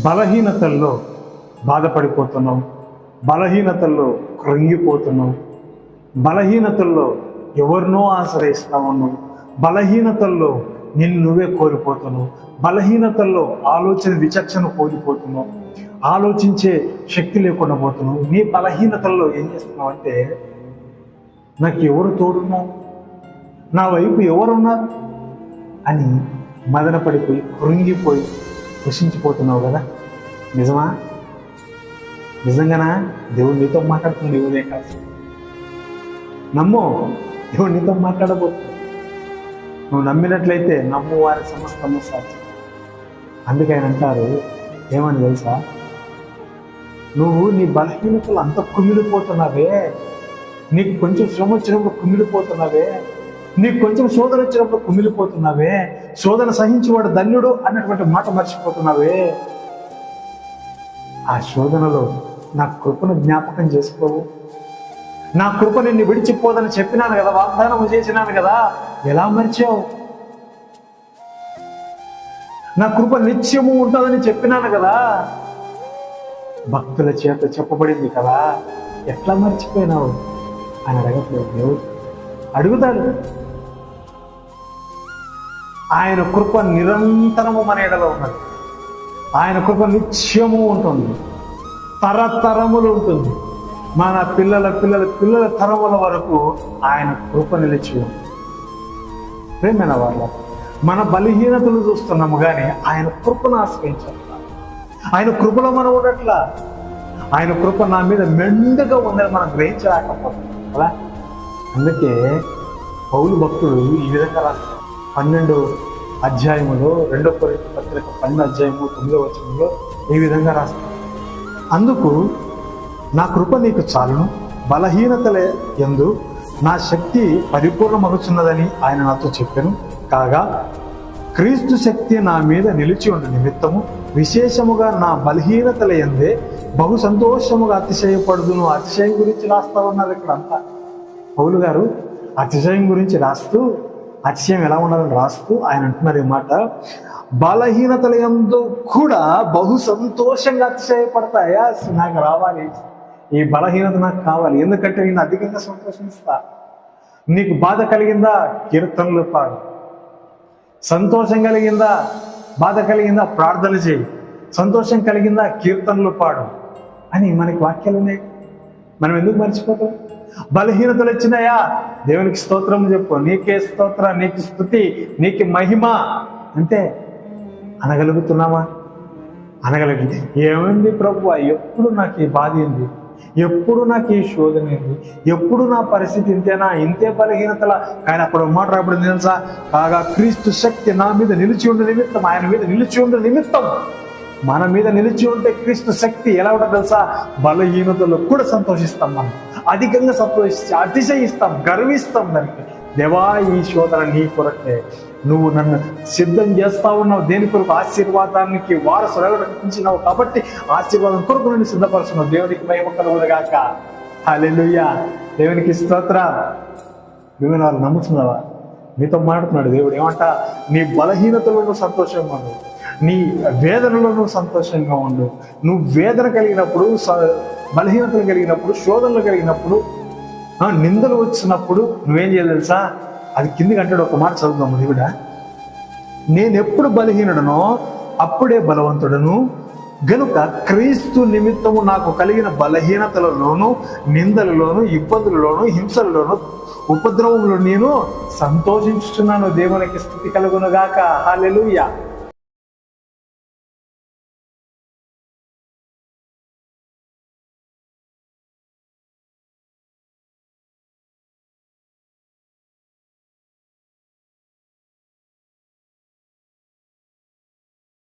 బలహీనతల్లో బాధపడిపోతున్నాం బలహీనతల్లో కృంగిపోతున్నాం బలహీనతల్లో ఎవరినో ఆశ్రయిస్తా ఉన్నావు బలహీనతల్లో నిన్ను నువ్వే కోల్పోతున్నావు బలహీనతల్లో ఆలోచన విచక్షణ కోల్పోతున్నావు ఆలోచించే శక్తి లేకుండా పోతున్నావు. నీ బలహీనతల్లో ఏం చేస్తున్నావు అంటే నాకు ఎవరు తోడున్నారు? నా వైపు ఎవరున్నారు? అని మదనపడిపోయి కృంగిపోయి కృషించిపోతున్నావు కదా? నిజమా? నిజంగానా? దేవుడు నీతో మాట్లాడుతుంది ఉదయం కాదు. నమ్ము దేవుడు నీతో మాట్లాడబోతుంది నువ్వు నమ్మినట్లయితే నమ్ము వారి సమస్తము సాధ్యం. అందుకే ఆయన అంటారు ఏమని తెలుసా? నువ్వు నీ బలహీనతలు అంత కుమిలిపోతున్నావే. నీకు కొంచెం శ్రమ వచ్చినప్పుడు కుమిలిపోతున్నావే. నీకు కొంచెం శోధన వచ్చినప్పుడు కుమిలిపోతున్నావే. శోధన సహించేవాడు ధన్యుడు అన్నటువంటి మాట మర్చిపోతున్నావే. ఆ శోధనలో నా కృపను జ్ఞాపకం చేసుకోవు. నా కృప నిన్ను విడిచిపోదని చెప్పినాను కదా వాగ్దానం చేసినాను కదా. ఎలా మర్చావు? నా కృప నిత్యము ఉంటుందని చెప్పినాను కదా. భక్తుల చేత చెప్పబడింది కదా. ఎట్లా మర్చిపోయినావు? అని అడగట్లేదు దేవుడు. అడుగుతాడు ఆయన కృప నిరంతరము మన ఎడలో ఉన్నది. ఆయన కృప నిత్యము ఉంటుంది. తరతరములు ఉంటుంది. మన పిల్లల పిల్లల పిల్లల తరముల వరకు ఆయన కృప నిలిచి ఉంది. ప్రేమైన వాళ్ళ మన బలహీనతలు చూస్తున్నాము కానీ ఆయన కృపను ఆశ్రయించాలి. ఆయన కృపలో మనం ఉండట్లా. ఆయన కృప నా మీద మెండుగా ఉందని మనం గ్రహించలేకపోతుంది అలా అందుకే పౌలు భక్తుడు ఈ విధంగా రాస్తారు పన్నెండు అధ్యాయములో రెండో కొరింథీ పత్రిక పన్నెండు అధ్యాయము తొమ్మిదో వచనంలో ఈ విధంగా రాస్తారు అందుకు నా కృప నీకు చాలును బలహీనతలే ఎందు నా శక్తి పరిపూర్ణమగుచున్నదని ఆయన నాతో చెప్పాను. కాగా క్రీస్తు శక్తి నా మీద నిలిచి ఉన్న నిమిత్తము విశేషముగా నా బలహీనతల ఎందే బహు సంతోషముగా అతిశయపడుదును. అతిశయం గురించి రాస్తా ఉన్నారు ఇక్కడ అంతా. పౌలు గారు అతిశయం గురించి రాస్తూ అతిశయం ఎలా ఉండాలని రాస్తూ ఆయన అంటున్నారు ఈ మాట. బలహీనతల ఎందు కూడా బహు సంతోషంగా అతిశయపడతాయా? నాకు రావాలి. ఈ బలహీనత నాకు కావాలి. ఎందుకంటే నేను అధికంగా సంతోషిస్తా. నీకు బాధ కలిగిందా? కీర్తనలు పాడు. సంతోషం కలిగిందా? బాధ కలిగిందా? ప్రార్థన చేయి. సంతోషం కలిగిందా? కీర్తనలు పాడు. అని మనకి వాక్యాలు ఉన్నాయి. మనం ఎందుకు మర్చిపోతాం? బలహీనతలు వచ్చినాయా? దేవునికి స్తోత్రం చెప్పు. నీకే స్తోత్ర నీకు స్థుతి నీకు మహిమ. అంటే అనగలుగుతున్నామా అనగలిగింది ఏమైంది ప్రభు? ఎప్పుడు నాకు ఈ బాధ ఏంది? ఎప్పుడు నాకు ఈ శోధన ఏంది? ఎప్పుడు నా పరిస్థితి ఇంతేనా? ఇంతే బలహీనతల? కానీ అప్పుడు మాట రాబడింది తెలుసా? కాగా క్రీస్తు శక్తి నా మీద నిలిచి ఉండే నిమిత్తం ఆయన మీద నిలిచి ఉండే నిమిత్తం. మన మీద నిలిచి ఉంటే క్రీస్తు శక్తి ఎలా ఉంటుందో తెలుసా? బలహీనతలో కూడా సంతోషిస్తాం మనం. అధికంగా సంతోషిస్తాం అతిశయిస్తాం గర్విస్తాం దానికి. దేవా ఈ శోధన నీ కొరకే. నువ్వు నన్ను సిద్ధం చేస్తా ఉన్నావు. దేని కొరకు? ఆశీర్వాదానికి వారసులు అనిపించినావు కాబట్టి ఆశీర్వాదం కొరకు నేను సిద్ధపరుస్తున్నావు. దేవునికి మహిమ కలుగుదగాక హల్లెలూయా. దేవునికి స్తోత్ర. నువ్వు వాళ్ళు నమ్ముతున్నావా? నీతో మాట్లాడుతున్నాడు దేవుడు. ఏమంట? నీ బలహీనతలో నువ్వు సంతోషంగా ఉండు నీ వేదనలో నువ్వు సంతోషంగా ఉండు. నువ్వు వేదన కలిగినప్పుడు స- బలహీనతలు కలిగినప్పుడు శోధనలు కలిగినప్పుడు నిందలు వచ్చినప్పుడు నువ్వేం చేయాలి తెలుసా? అది కిందికి అంటాడు ఒక మాట చదువుదాము దేవుడా నేను ఎప్పుడు బలహీనుడనో అప్పుడే బలవంతుడను. గనుక క్రీస్తు నిమిత్తము నాకు కలిగిన బలహీనతలలోను నిందలలోను ఇబ్బందులలోను హింసలలోను ఉపద్రవంలో నేను సంతోషించుతున్నాను దేవునికి స్థితి కలుగునుగాక. హాలెలుయ్య